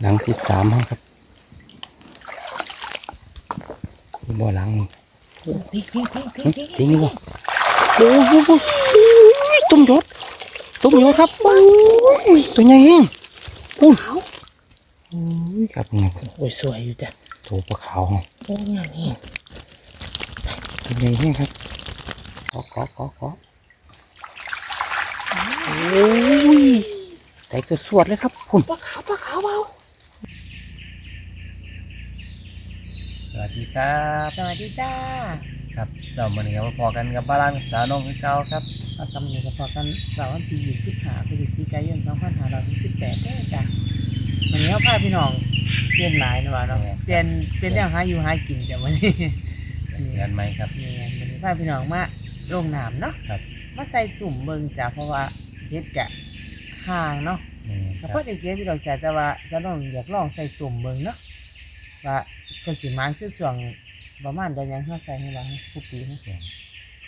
หลังที่สามห้องครับบ่อหลังติ๊กติ๊กติ๊กติ๊กติ๊กทิ้งอยู่บ่โอ้โหตุ้มยศตุ้มยศครับโอ้ยตัวใหญ่เองอุ้ยโอ้ยครับนี่โอ้ยสวยอยู่จ้ะตัวปลาขาวโอ้ยงานนี่ตัวใหญ่เองครับขอขอขอขอโอ้ย แต่ตัวสวดเลยครับคุณปลาขาวปลาขาวเบาสวัสดีครับสวัสดีจ้าครับสำวันนี้มาพอกันกับบ้านสาวน้องคือเก่าครับเรากำลังจะพอกันเสาร์วันที่ยี่สิบห้าพฤศจิกายนสองพันห้าร้อยสิบแปดได้อจ้ะวันนี้เราพาพี่น้องเปลี่ยนหลายนะวะเนาะเปลี่ยนเปลี่ยนแนวหาอยู่หากินจ้ะวันนี้เงินไหมครับ นี่ไงวันนี้พาพี่น้องมาลงน้ำเนาะครับ มาใส่ตุ่มเบิงจ้ะเพราะว่าเฮ็ดกะ ห่างเนาะนี่คก็รับ พอได้เก็บพี่ดอกจ้ะแต่ว่าจะลองอยากลองใส่ตุ่มเบิงเนาะว่าเพิ่นสิมาคือช่วงประมาณเดือนหยังเฮาใส่ให้เราทุกปีเนาะ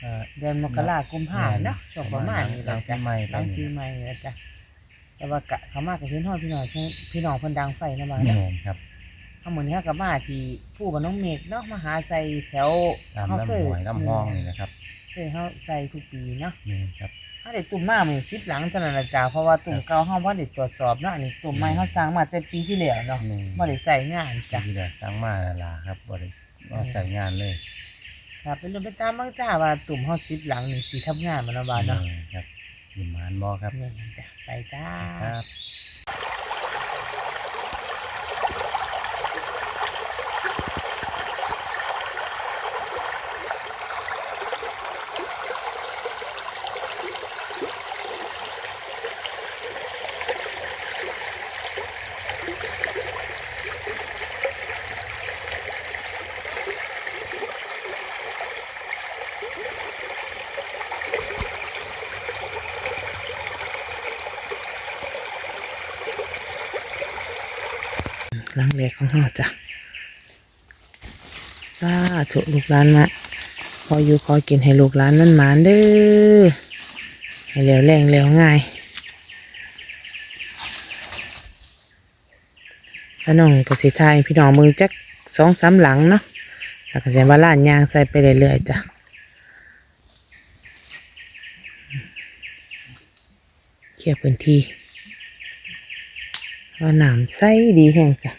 เอ่อเดือนมกราคมพาเนาะช่วงประมาณนี้แหละจ้ะหลังปีใหม่หลังปีใหม่นี่แหละจ้ะแต่ว่ากะเขามากับเห็นฮอดพี่น้องเพิ่นพี่น้องเพิ่นดังไฟนะบางแม่เนาะนครับเฮามื้อนี้เฮาก็มาที่ผู้บ้านน้องเมฆเนาะมาหาใส่แถวตามเฮาลำเคหยวยลำห้องนี่นะครับเคยเฮาใส่ทุกปีเนาะ นี่ครับ เฮาได้ตุ่มมามื้อ10หลังเท่านั้นล่ะจ้ะเพราะว่าตุ่มเก่าเฮาบ่ได้ตรวจสอบเนาะอันนี้ตุ่มใหม่เฮาสร้างมาแต่ปีที่แล้วเนาะนี่บ่ได้ใส่งานจ้ะ ที่เดือดสร้างมาแล้วล่ะครับบริก็ใส่งานเลยครับเป็นเรื่องไปตามบางจ้าว่าตุ่มเฮา10หลังนี่สิทำงานมันเนาะบาดเนาะนี่ครับยิมมานบอครับนี่จ้ะไปจ้า ครับ หลังแรกของเฮาจ้ะสาธุลูกหลานมาขออยู่ขอกินให้ลูกหลานมันหมานเด้อให้แล้วแรงแล้วง่ายแล้วน้องกสิทายพี่น้องมือจักสองสามหลังเนาะแล้วก็จะมาล้านยางใส่ไปเรื่อยๆจ้ะเคลียร์พื้นที่ว่าน้ำใสดีแห้งจ้ะ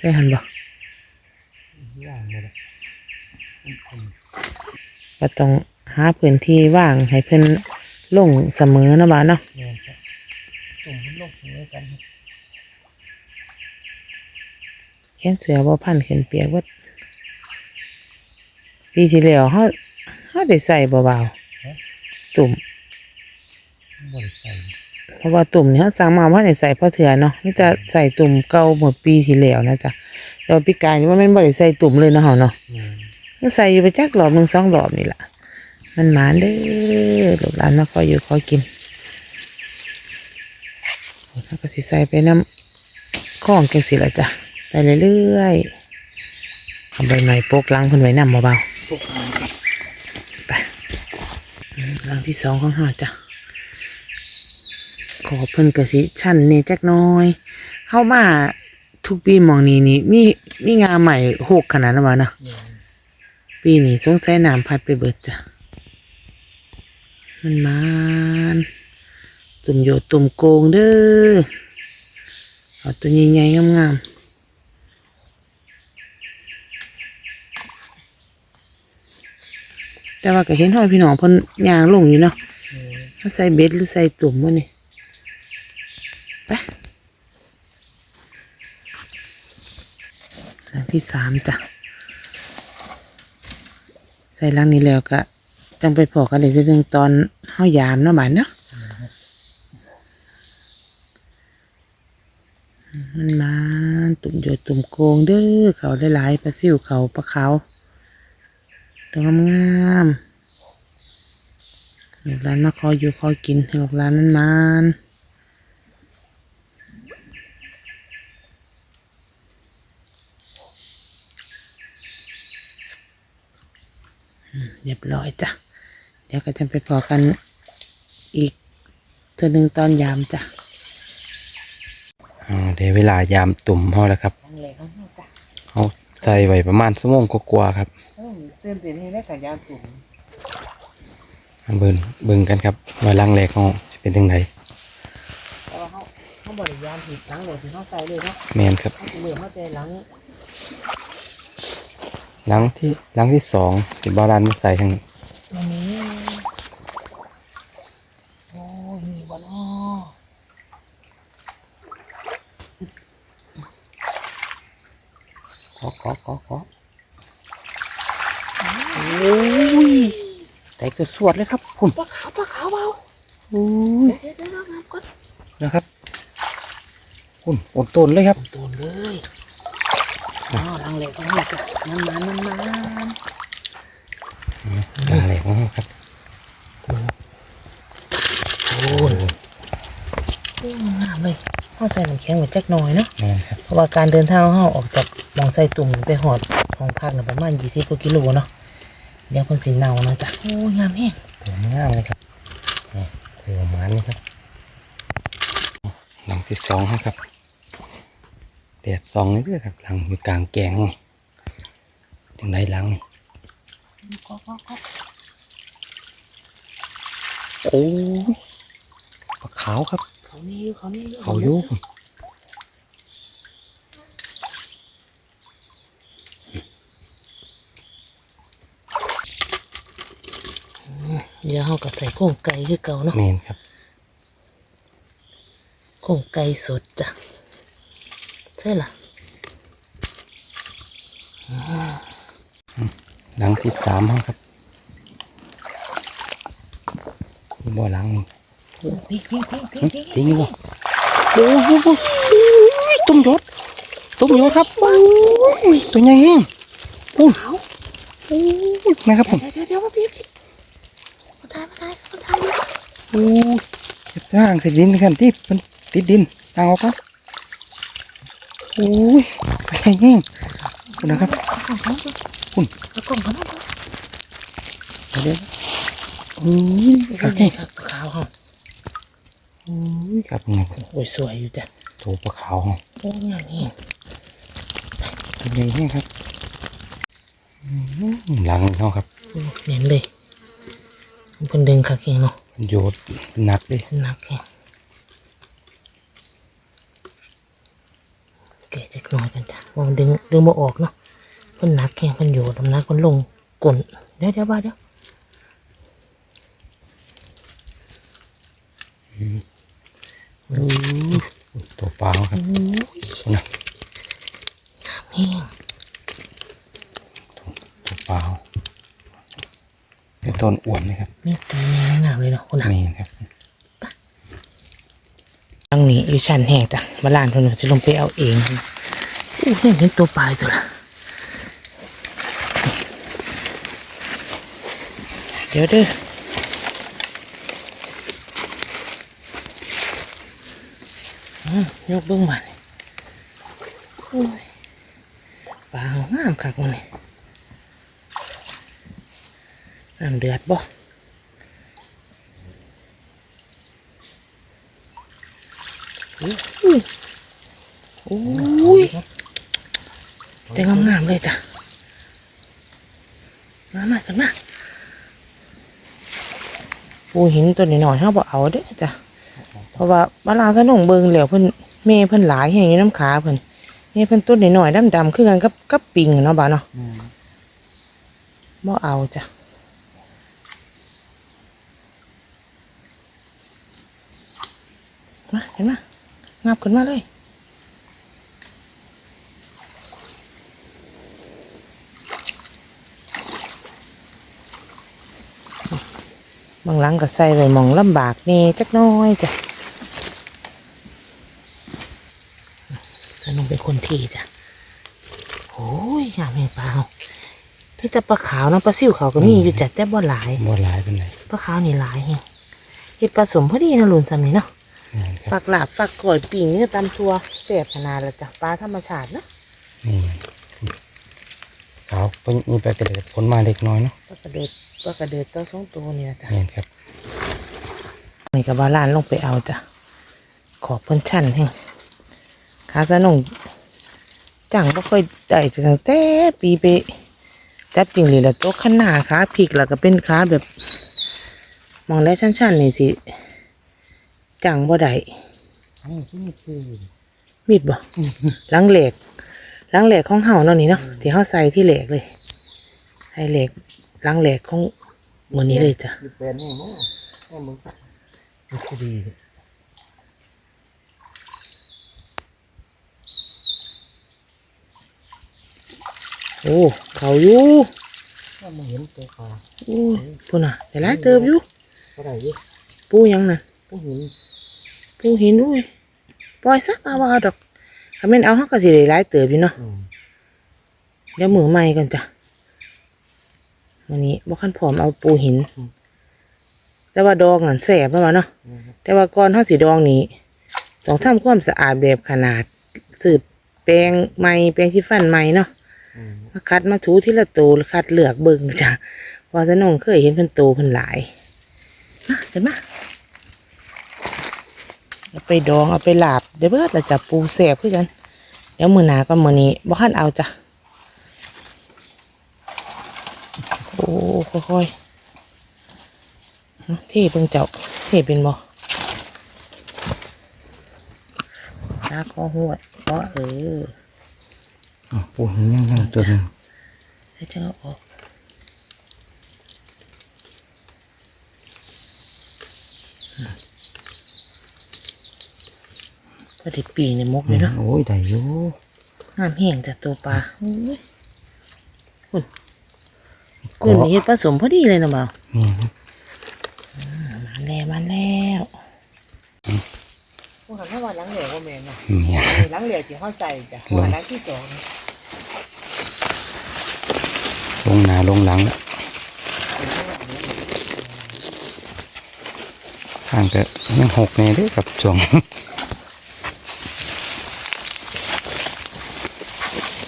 ได้หันบ่ก็ต้องหาพื้นที่ว่างให้เพิ่นลงเสมอนะบ้าเนาะนี่ครับตุ่มพันลกเสมอกันครับแค่เสือบ่พันขึ้นเปียกว่าปีที่แล้วเฮาเฮาได้ใส่เบาๆตุ่มบริใส่ เพราะว่าตุ่มเนี่ยเขาสั่งมาว่าได้ใส่พ่อเถื่อเนาะนี่จะใส่ตุ่มเก่าหมดปีที่แล้วนะจ๊ะแต่ว่าปีกายนี่ว่าแม่นบ่ได้ใส่ตุ่มเลยเนาะเฮาเนาะนี่ก็ใส่อยู่ไปจักรอบหนึ่งสองรอบนี่แหละมันหมานเด้อลูกหลานมาคอยอยู่คอยกินแล้วก็สิใส่ไปน้ำข้องแกงสิละจ้ะไปเรื่อยๆเอาใบไม้โปกลังเพิ่นไว้นำเบาๆไปอืมลังที่สองของเฮาจ้ะ ขอเพิ่นกะสิชั้นนี่จักหน้อย เข้ามาทุกปีหมองนี้นี่มีมีงาใหม่หกขนาดนั้นวะเนาะปีนี้สงสัยน้ำพัดไปเบิดจ้ะ มันมานตุ่มโยดตุ่มโกงเด้อเอาตัวใหญ่ๆงามๆแต่ว่าก็เห็นห้อยพี่น้องเพ่นยางลงอยู่เนาะถ้าใส่เบ็ดหรือใส่ตุ่มวะนี่ ไปหลังที่สามจ้ะ ใส่ลังนี้แล้วก็จังไปพอกันเดี๋ยวจะเรื่องตอนเฮายามเนาะบานเนาะมันมาตุ่มโยตุ่มโกงเด้อเขาได้หลายๆปลาซิวเขาปลาเขาดอกงามๆลูกหลานมาคอยอยู่คอยกินให้ลูกหลานมันมาน เรียบร้อยจ้ะ เดี๋ยวก็จะไปพอกันอีกเธอหนึ่งตอนยามจ้ะอ่าเดี๋ยวเวลายามตุ่มพอแล้วครับนั่งเลยเขาจ้ะเอาใส่ไว้ประมาณชั่วโมงกว่าๆครับเตือนตื่นให้ได้กับยามตุ่มมาเบิ่งเบิ่งกันครับว่าลังแรกเขาจะเป็นยังไงเพราะว่าเขาเขาบริยามผิดหลังเลยถึงเขาใส่เลยเนาะแมนครับเขาเหลือเขาใจหลัง ลังที่ลังที่สองที่บาลานมาใส่ทางนี้ตรงนี้โอ้ยมีบอลอ้อเคาะเคาะเคาะเคาะโอ้ยแตกสวดๆเลยครับคุณปลาขาวปลาขาวเบาโอ้ยเดี๋ยวเดี๋ยวน้ำก่อนนะครับคุณอดต้นเลยครับตูนเลย อ๋อหลังเลยตรงนี้จ้ะน้ำมันน้ำมันลังแรกของเขาครับโอ้ยโอ้ยงามเลยเข้าใจน้ำแข็งไว้จักหน่อยเนาะแมนครับเพราะว่าการเดินทางของเราออกจากหมองไส่ตุ่มไปหอดของพักน่ะประมาณยี่สิบกว่ากิโลเนาะเดี๋ยวคนสิเนานะจ๊ะโอ้ยงามแห้งถือมงามเลยครับนี่ถือประมาณนี้ครับหลังที่สองครับแดดสองนี่ด้วยครับหลังมีกลางแกงนี่จังไรหลังนี่ก็ก็ก็โอ้ยปลาขาวครับเขามีอยู่เขามีอยู่เขาอยุบเดี๋ยวเราก็ใส่โครงไก่คือเก่าเนาะเมนครับโครงไก่สดจ้ะ ใช่ล่ะหลังที่สามครับบ่หลังนี่ติ๊กติ๊กติ๊กติ๊กติ๊กทิ้งอยู่บ่โอ้โหตุ้มยศตุ้มยศครับโอ้ยตัวใหญ่เองโอ้ยเขาโอ้ยนะครับผมเดี๋ยวเดี๋ยวพี่พี่มาทายมาทายมาทายโอ้ยเก็บร่างใส่ดินกันที่มันติดดินทางออกก่อน อ้ยไปแห้งๆคุณนะครับเอาของเขาคุณเอากล่องเขามาเดี๋ยวโอ้ยคครัรับบนี่ครับขาวเขาโอ้ยครับนี่โอ้ยสวยอยู่จ้ะตัวปลาขาวของโอ้ยงามนี่ตัวใหญ่แห้งครับอืมหลังเขาครับโอ้ยเน้นเลยมันเป็นดึงคักเองเนาะมันโยดหนักเลยหนักแค่ แกะจักหน่อยกันจ้ะว่ามันดึงดึงมาออกเนาะเพิ่นหนักแค่เพิ่นโยดน้ำหนักมันลงกลนเดี๋ยวเดี๋ยวบ้าเดี๋ยวโอ้ยตัวปลาเขาครับโอ้ยนะแห้งตัวปลาเขาเป็นต้นอ้วนเลยครับมีตัวงามเลยเนาะคุณน่ะนี่ครับทางนี้ อยู่ชั้นแห้งจ้ะมาลานเพิ่นจะลงไปเอาเองอู้เห็นเป็นตัวปลายตัวละเดี๋ยวเด้ออยกเบิ้งมาปลาเขางามคักมันนี่น้ำเดือดบ่ โอ้ยแต่งามๆเลยจ้ะ มามากันมาปูหินตัวน้อยๆเขาบอกเอาเด้อจ้ะ เพราะว่ามาลางสนงเบิงเหลวเพิ่นเมเพิ่นหลายแห่งอยู่น้ำขาเพิ่นเมเพิ่นต้นน้อยๆดำๆคือกันกับกับปิงอะเนาะบ่าเนาะบ่เอาจ้ะมาเห็นมา งับขึ้นมาเลยบางหลังก็ใส่ไว้หมองลำบากแนี่จักหน้อยจ้ะแล้วน้องเป็นคนที่จ้ะโอ้ยงามแห่งปลาถ้าจะปลาขาวเนาะปลาซิวเขาก็มีอยู่จ้ะแต่บ่หลายบ่หลายเป็นไรปลาขาวนี่หลายแฮงเฮ็ดผสมพอดีนะลุนซ้ำนี่เนาะนี่ครับ ฝักหลาบฝักก่อยปีงนี่ตำทัวแซ่บขนาดละจ้ะปลาธรรมชาติเนาะนี่ขาวเป็นมีไปกระเด็ดผลมาเล็กน้อยเนาะปลากระเดิดปลากระเดิดตัวสองตัวนี่ละจ้ะนี่ครับนี่กับบาลานลงไปเอาจ้ะขอบเพิ่นชันแห้งขาสนงจังบ่ค่อยได้ตั้งแต่ปีเปะจับจริงเลยละโต๊ะข้างหน้าขาพลิกแล้วก็เป็นขาแบบ มองแล้วชันๆนี่สิ จังบ่ได้อันนี้ที่นี่คือมีดบ่หลังเหล็กหลังเหล็กของเฮาเนาะนี่เนาะที่เฮาใส่ที่เหล็กเลยใส่เหล็กหลังเหล็กของมื้อนี้เลยจ้ะมีเป็นนี่มั้งแม่มึงมันก็ดีโอ้เขาอยู่มึงเห็นตัวปลาโอ้พุ่นน่ะแต่ลายเติบอยู่ก็ได้อยู่ปูยังน่ะต้องเห็น ปูหินอุ้ยปล่อยซะเอาว่าเอาดอกถ้าแม่นเอาเฮาก็สิได้หลายเติบอยู่เนาะอืมเดี๋ยวมือใหม่กันจ้ะวันนี้บ่คันพร้อมเอาปูหิน แต่ว่าดองนั่นแสบแล้วว่าเนาะแต่ว่าก่อนเฮาสิดองนี้ต้องทำความสะอาดแบบขนาดสืบแปรงใหม่แปรงที่ฟันใหม่เนาะอืมมาคัดมาถูทีละตัวคัดเลือกเบิ่งจ้ะว่าจะน้องเคยเห็นเพิ่นโตเพิ่นหลายมาเห็นมา เอาไปดองเอาไปลาบเดี๋ยวเบิดแล้วจะปูแสบคือกันเดี๋ยวมื้อหน้าก็มื้อนี้บ่คันเอาจ้ะโอ้ค่อยๆเอาเทเบิ่งเจ้าเทเป็นบ่ลากคอหัวดก็เอออ๋อปูหินยังยังตัวหนึงแล้วจะเอาออก พอดีปีในมกเลยเนาะโอ้ยได้อยู่งามแห้งจากตัวปลาอุ้ยคุณคุณนี่เฮ็ดผสมพอดีเลยนะบ่าวนี่มาแล้วมาแล้วพวกหันว่าล้างเหลวว่าแม่นเนาะเนี่ยล้างเหลวที่เขาใส่จ้ะลงล้างที่สองลงหนาลงหลังแล้วห่างแต่ยังหกแน่เด้วยกับช่วง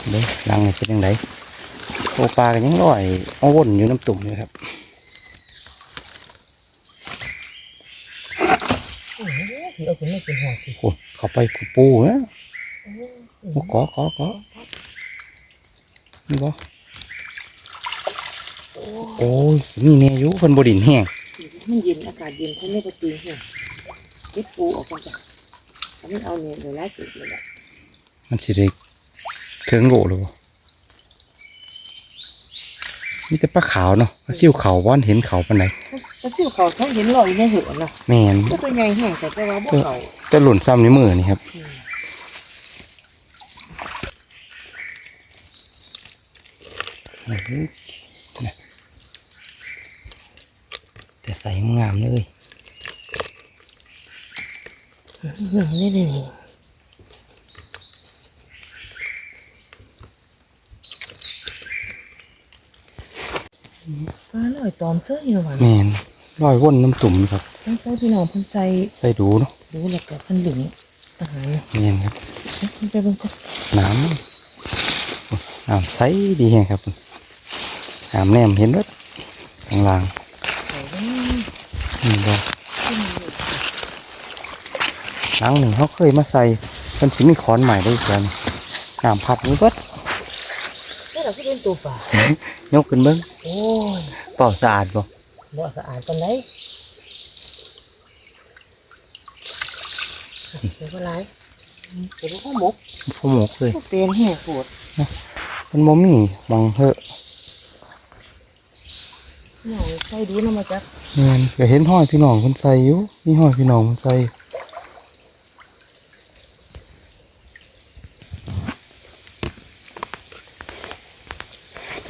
เด้หลังนี่เป็นยังไงโอปลากันยังลอยเอาวนอยู่น้ำตุ่มอยู่ครับเอาคุณไม่กินหัวสิโอ้เข้าไปปูปูนะโอ้กอขอขอนี่บ่โอ้ยนี่แน่อยู่คนบดินแห้งมันเย็นอากาศเย็นเขาไม่กระตีเหี่ยเก็บปูออกมาจ้ะอันนี้เอาเนี่ยเดี๋ยวไล่ติดเลยแหละมันสิได้ ถึงโหลหรือบ่มีแต่ปลาขาวเนาะปลาซิวขาวว่านเห็นเขาปานไหนกระซิวเขาเขาเห็นลอยในหัวเนาะแม่นก็ตัวใหญ่แห้งแต่แต่ว่าพวกเขาจะหล่นซ้ำในมือนี่ครับโอ้โหน่ะแต่ใส่งามเลยนี่นี่ นี่ปลาลอยตอมเสื้ออยู่หวานแม่นลอยว่นน้ำตุ่มครับต้องใส่พี่น้องเพิ่นใส่ใส่ดูเนาะดูแล้วก็เพิ่นหลิงอาหารเนี่ยแม่นครับเพิ่นไปเบิ่งก่อนน้ำน้ำใสดีแฮงครับน้ำแนมเห็นวัดข้างล่างใส่ไว้นี่บ่หลังหนึ่งเขาเคยมาใส่มันสิมีขอนใหม่ได้กันน้ำพัดนี่เบิดนี่เรา ก็เป็นตัวปลายกขึ้นเบิ้งโอ้ยเปล่าสะอาดบ่บ่สะอาดปานใดเดี๋ยวก็ไรเดี๋ยวก็หมกพอหมกเลยก็เป็นแห่ปวดมันบ่มีมองเหอะหน่อยใส่ดูนะมาจักเงินก็เห็นห้อยพี่น้องคนใส่อยู่มีห้อยพี่น้องคนใส่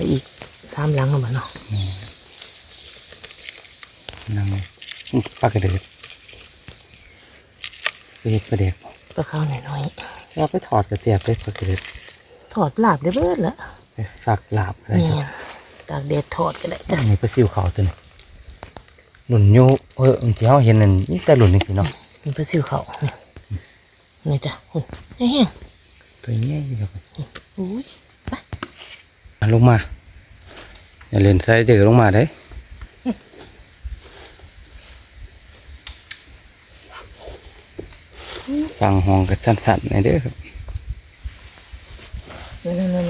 ไปอีกสามหลังแล้วมันเนาะนั่งอื้อปลากระเดิดไปเฮ็ดปลาเด็กปลาข้าวหน่อยเราไปถอดกระเจี๊ยบไปปลากระเดิดๆถอดลาบได้เบิดละไปฝากลาบอะไรนี่ครับตากแดดถอดก็ได้จ้ะนี่ปลาซิวขาวตัวนี้หลุนอยู่เออที่เขาเห็นนั่นมีแต่หลุนนี่สิเนาะมันเป็นสิวเขานี่นี่จ้ะหุ่นแห้งตัวนี้อยู่ครับๆอุ้ยอะ ลงมา อย่าเล่นไซเดอร์ลงมาได้ฟังห้องกันสั้นๆในอยเด้อครับนั่นนั่นนั่น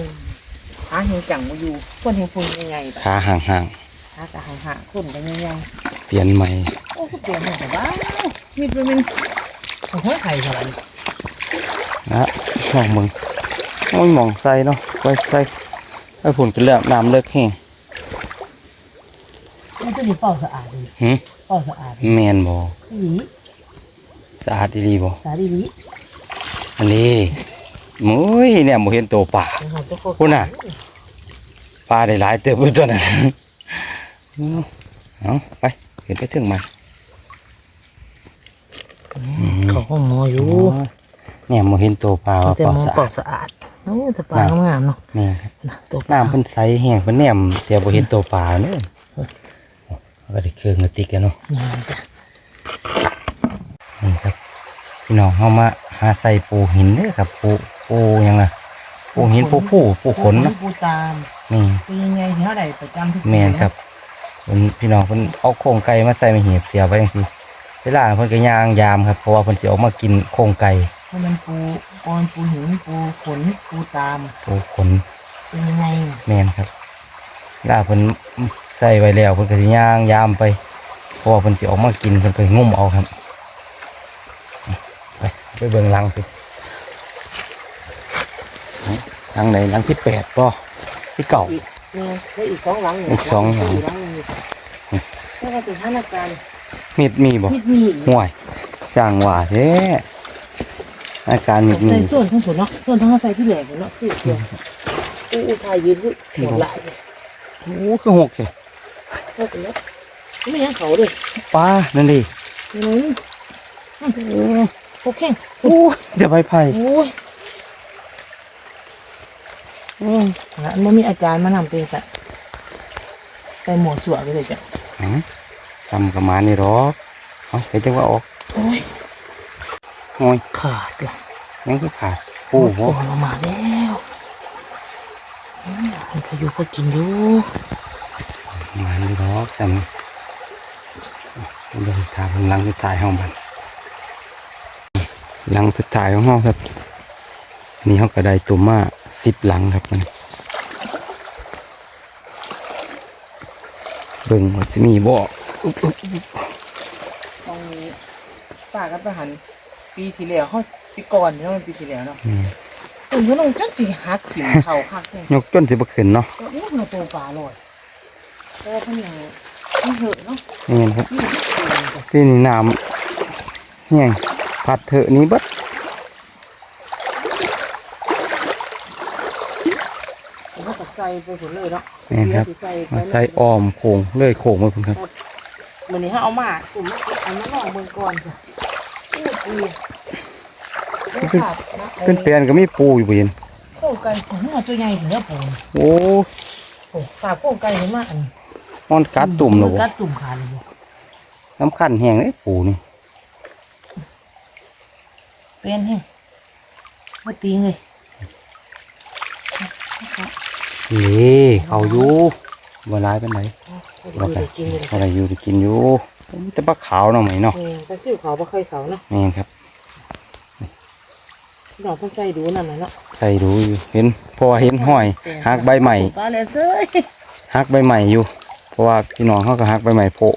หาเห็นจังมาอยู่คนเห็นปุ่นยังไงแบบขาห่างหากะหาหาคนกันยังไงๆเปลี่ยนใหม่โอ้ก็เปลี่ยนหมดแต่ว่ามีดมันเป็นของห้อยไข่อะไรนะมองมึงโอ้ยหมองใส่เนาะไว้ใส่ ไว้ผุนเป็นเรื่องน้ำเลิกแห้งมันจะมีเป่าสะอาดดีหืมเป่าสะอาดแมนบ่ดีสะอาดดีๆบ่สาดีดีอันนี้มุ้ยเนี่ยบ่เห็นตัวป่าพูดน่ะ ปลาได้หลายเติบอยู่ตัวนั้นเอาไปเห็นไปถึงมาเขาก็มออยู่เนี่ยบ่เห็นตัวปลาว่าแต่ปลามองสะเป่าอาดสะอาดโอ้แต่ปลางามๆเนาะแม่นครับนะตัวปลาน้ำเพิ่นใสแห้งเพิ่นแนมแต่บ่เห็นตัวปลาเด้อเอาก็ได้เครื่องกระติกกันเนาะงามจ้ะนี่ครับพี่น้องเฮามาหาใส่ปูหินเด้อครับ ปูปูหยังล่ะปูหินปูผู้ปูขนเนาะปูตามนี่เป็นยังไงที่เท่าไหร่ประจำทุกปีแม่นครับเพิ่นพี่น้องเพิ่นเอาโครงไก่มาใส่มาเหีบเสียไว้จังซี่เวลาเพิ่นก็ย่างยามครับเพราะว่าเพิ่นสิออกมากินโครงไก่เพราะมันปู ปอนปูหินปูขนปูตามปูขนเป็นยังไงแม่นครับเวลาเพิ่นใส่ไว้แล้วเพิ่นก็สิย่างยามไปเพราะว่าเพิ่นสิออกมากินเพิ่นก็งุ่มเอาครับ ไปไปเบิ่งหลังสิหลังไหนหลังที่แปดป่ที่เก่าอีกเนี่ยแล้วอีกสองหลังอีกสองหลังหลังหนึ่งถ้าเราถึงห้านาการมีดมีบ่นิดมีห่วยสร้างว่าเด้ อาการมีดมีใส่ส่วนทั้งส่วนเนาะส่วนทั้งใส่ที่แหลกเนาะที่เดียวอู้อู้ทายยืนขึ้นหมดหลายเลยโอ้คือหกเลยเข้าไปแล้วไม่ยังเขาเลยปลานั่นดิยังไงโอเคโอ้ยจะไปไผ่โอ้ยอืมอันมันมีอาจารย์มานำเป็นสัตว์ใส่หมวกสวมไปเลยจ้ะหืมทำกับหมานี่หรอกเอาไปจังว่าออก โอ้ยโอ้ยขาดเลย ยังคือขาดปูโอ้โหโหเรามาแล้วอืมมันพายุก็กินอยู่หมานี่หรอกจำเดินทางหลังสุดท้ายห้องบันหลังสุดท้ายของห้องครับ นี่ห้องกระไดตุ่มมาสิบหลังครับมันเบิ่งว่าจะมีบ่อุ๊บอุ๊บอุ๊บตรงนี้ป้ากับประหันปีที่แล้วเขา ปีก่อนเนาะมันปีที่แล้วเนาะนี่ตุ่มก็ลงจังสิหักขิมเข่าคักเลยยกจนสิบขึ้นเนาะก็นี่มันตัวปลาลอยแต่ว่าเพิ่นยังมันเหอะเนาะนี่ครับนี่มันเก่งจ้ะที่นี่น้ำเฮียงผัดเถอะนี้เบิดผมก็ใส่ไปผลเลยเนาะนี่ครับเดี๋ยวสิใส่ไปมาใส่อ้อมโค้งเลื่อยโค้งไว้พุ่นครับวันนี้ฮะเอามากลุ่มเอามาลองเบิ่งก่อนค่ะอู้ ปูไม่ขาดนะขึ้นเปลี่ยนก็มีปูอยู่บเห็นโค้งไก่ผมว่าตัวใหญ่ถึงแล้วปูโอ้โอ้ฝากโค้งไก่เห็นมากอันมันกัดตุ่มแล้วบ่กัดตุ่มขาดเลยบ่น้ำคันแห้งเลยปูนี่เป็นแฮงมาตีเลยนี่เขาอยู่บ่ร้ายเป็นไหนเราไปกินเลยอะไรอยู่ได้กินอยู่แต่ปลาขาวเนาะไหมเนาะเออปลาซิวเขาปลาไข่เขาเนาะนี่ครับ ดอกเพิ่นใส่ดูนั่นน่ะเนาะใส่ดูอยู่เห็นเพราะว่าเห็นห้อยหักใบใหม่ปลาแลนเซ้ยหักใบใหม่อยู่ เพราะว่าพี่น้องเขาก็หักใบใหม่โผล่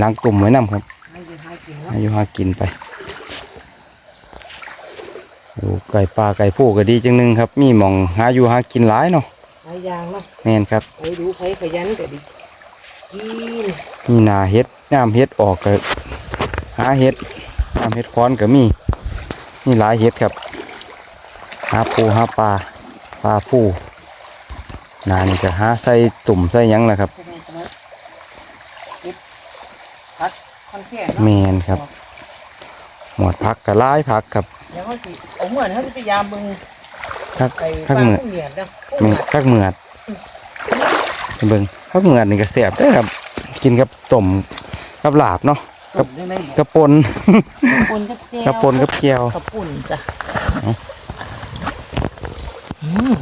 ล้างตุ่มไว้นํครับให้อยู่ให้กินเนาะอายุหากินไปดูไก่ปลาไก่ผู้ก็ดีจังหนึงครับ มีหมองหาอยู่หากินหลายเนาะหลายอย่างเนาะแม่นครับไปดูไปขยันก็ดีกินมีนาเฮ็ดน้ำเฮ็ดออกก็หาเฮ็ดน้ำเฮ็ดค้อนก็มี มีหลายเฮ็ดครับ หาปูหาปลาปลาผู้นานี่ก็หาใส่ตุ่มใส่หยังแหละครับแสดงว่าเก็บพักคอนแค่แมเนาะนครับ หมวดพักก็หลายพักครับเดี๋ยวเขาสิเอาเหมือนเขาสิพยายามเบิ่งพักไปพักปลาเหมือดผู้เหยียดนะแม่นพักเหมือดเบิ่งพักเหมือดนี่ก็แซ่บเด้อครับ กินกับต้มกับลาบเนาะกับได้ไหมกระปนปนกับเจียวกระปนกับเกียวกับปุ่นจ้ะอืม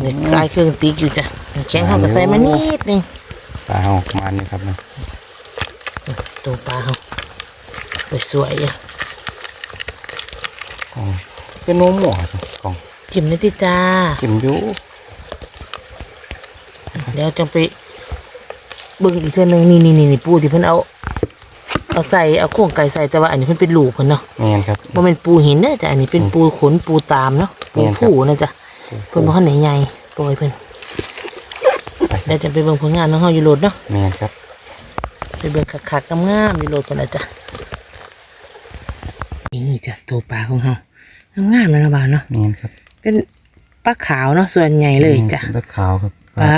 เด็กกายเครื่องตีกอยู่จ้ะแข็งเขาก็ใส่มานิดนึงปลาเฮามันนี่ครับนะตัวปลาเขาสวยๆอะอ๋อเป็นโนหมอจ้ะกล่องจิ้มเลยติจ้ากิมอยู่เดี๋ยวจะไปเบิ่งอีกเทื่อหนึงนี่นี่นี่นี่ปูที่เพิ่นเอาเอาใส่เอาโครงไก่ใส่แต่ว่าอันนี้เพิ่นเป็นหลูกเพิ่นเนาะแมนครับบ่แม่นปูหินเด้อจ้ะอันนี้เป็นปูขนปูตามเนาะปูแม่นครับผู้นะจ๊ะ เพิ่นบ่ทันไหนใหญ่ปล่อยเพิ่นไปเดี๋ยวจะไปเบิ่งผลงานของเฮาอยู่โลดเนาะแมนครับ ไปเบิ่งคักๆงามๆอยู่โลดเพิ่นนะจ๊ะนี่จ้ะตัวปลาของเฮางามๆแม่นบ่าวเนาะแมนครับ เป็นปลาขาวเนาะส่วนใหญ่เลยจ้ะเลือดขาวครับปลา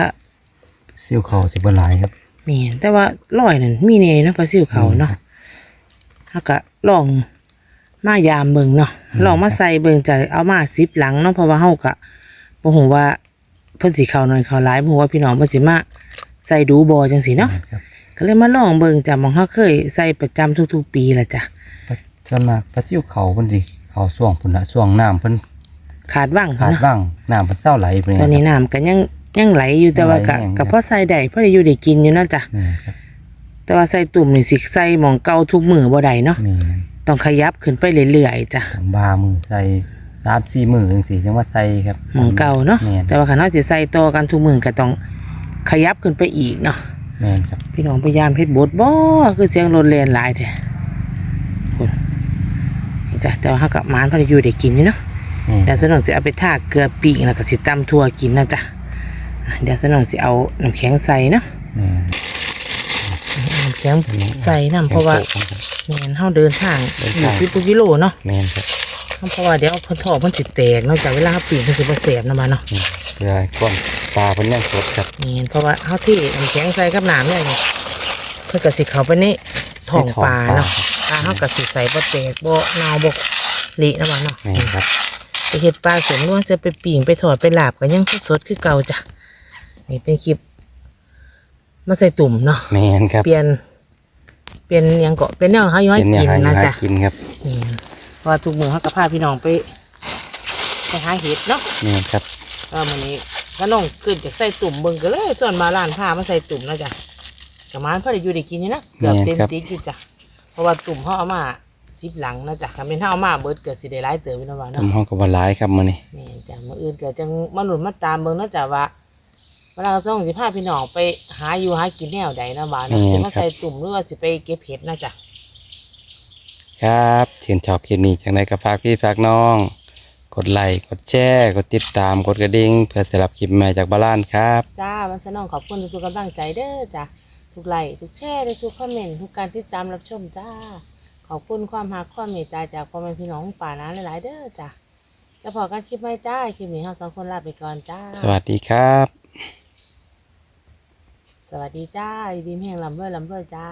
ซิวเขาจะบหลายครับแม่นแต่ว่าลอยนั่นมีแน่เนาะปลาซิวเขาเนาะเฮาก็ลองมายามเบิ่งเนาะลองมาใส่เบิ่งจะเอามา10หลังเนาะเพราะว่าเฮาก็ บ่ฮู้ว่าเพิ่นสิเข้าน้อยเข้าหลายบ่ฮู้ว่าพี่น้องเพิ่นสิมาใส่ดูบ่จังซี่เนาะแม่ครับก็เลยมาลองเบิ่งจ้ะหมองเฮาเคยใส่ประจำทุกๆปีล่ะจ้ะส่วนมากปลาซิวเขาเพิ่นสิเขาส่วงพุ่นละส่วงน้ำเพิ่นขาดว่างขาดเนาะบ้างน้ำเพิ่นเศร้าไหลไปตอนนี้น้ำก็ยังยังไหลอยู่แต่ว่าก็ไหลแห้งก็พอใส่ได้พอได้อยู่ได้กินอยู่เนาะจ้ะแม่นครับแต่ว่าใส่ตุ่มนี่สิใส่หมองเก่าทุกมื้อบ่ได้เนาะแม่นต้องขยับขึ้นไปเรื่อยๆจ้ะ ต้องบามือใส่ สามสี่มือจังซี่จังว่าใส่ครับหมองเก่าเนาะแม่นแต่ว่าคันเฮาสิใส่ต่อกันทุกมื้อก็ต้องขยับขึ้นไปอีกเนาะแม่นครับพี่น้องพยายามเฮ็ดบดบ่คือเสียงรถแล่นหลายแท้คุณนี่จ้ะแต่ว่าเฮากับมานพอได้อยู่ได้กินนี่เนาะ แม่นเดี๋ยวสนองจะเอาไปทาเกลือปีกแล้วก็สิตำทั่วกินนะจ๊ะอะเดี๋ยวสนองจะเอาน้ำแข็งใส่เนาะแม่นน้ำแข็งใส่น้ำเพราะว่าแข็งโปะครับ แม่นเฮาเดินทางเดินอยู่ทางสิบกิโลเนาะแม่นครับ เพราะว่าเดี๋ยวเพิ่นทอดเพิ่นสิแตกเนอกจากเวลาเฮาปีกเพิ่นสิบ่แสบนะมาเนาะนี่เพื่อให้ความปลาเพิ่นยังสดครับแม่นเพราะว่าเฮาที่น้ำแข็งใส่กับน้ำเนี่ยเนี่ยเพิ่นก็สิเข้าไปในท้องปลาเนาะปลาเฮาก็สิใส่บ่แตกบ่เน่าบ่เละนะมาเนาะแม่นครับไปเห็ดปลาสมนวลจะไปปิ่งไปถอดไปลาบก็ยังสดๆคือเก่าจ้ะนี่เป็นคลิปมาใส่ตุ่มเนาะแม่นครับเปลี่ยน เปลี่ยนหยังเกาะเป็นแนวเขาย้อยเป็นแนกิวนหานะหาจ๊ะกินครับนี่เพราะ ว่าทุกมือเขาก็พาพี่น้องไปไปหาเห็ดเนาะแม่นครับก็มันนี้ก็น้องขึ้นจากใส่ตุ่มเบิ่งก็เลยส่วนมาร้านผ้ามาใส่ตุ่มนะจ๊ะกระมานพอได้อยู่ได้กินนี่นะเกือบเต็มติ๊กอยู่จ้ะเพราะว่าตุ่มเขาเอามาสิบหลังนะจ๊ะถ้าเป็นเขาเอามาเบิดเกิดสิได้ร้ายเติมพี่น้องว่าเนาะทำห้องกับว่าหลายครับมื้อนี้นี่จ้ะมื่ออื่นก็จังมาหนุนมาตามเบิ่งเนาะจ้ะว่าเวลาเราส่งสิพาพี่น้องไปหาอยู่หากินแนวใดนะบ้านเนาะสิมาใส่ตุ่มหรือว่าสิไปเก็บเห็ดนะจ้ะ ครับชื่นชอบคลิปนี้จังไดก็ฝากพี่ฝากน้อง กดไลค์กดแชร์กดติดตามกดกระดิ่งเพื่อสรับคลิปใหม่จากบาลานครับ จ้าวันสนองขอบคุณทุกๆกำลังใจเด้อจ้ะทุกไลค์ทุกแชร์ทุกคอมเมนต์ทุกการติดตามรับชมจ้า ขอบคุณความรักความเมตตาจากพ่อแม่พี่น้องป่านะหลายๆเด้อจ้ะจะพอกันคลิปใหม่จ้าคลิปนี้เราสองคนลาไปก่อนจ้า สวัสดีครับ สวัสดีจ้าดีมแห่งลำด้วยลำด้วยจ้า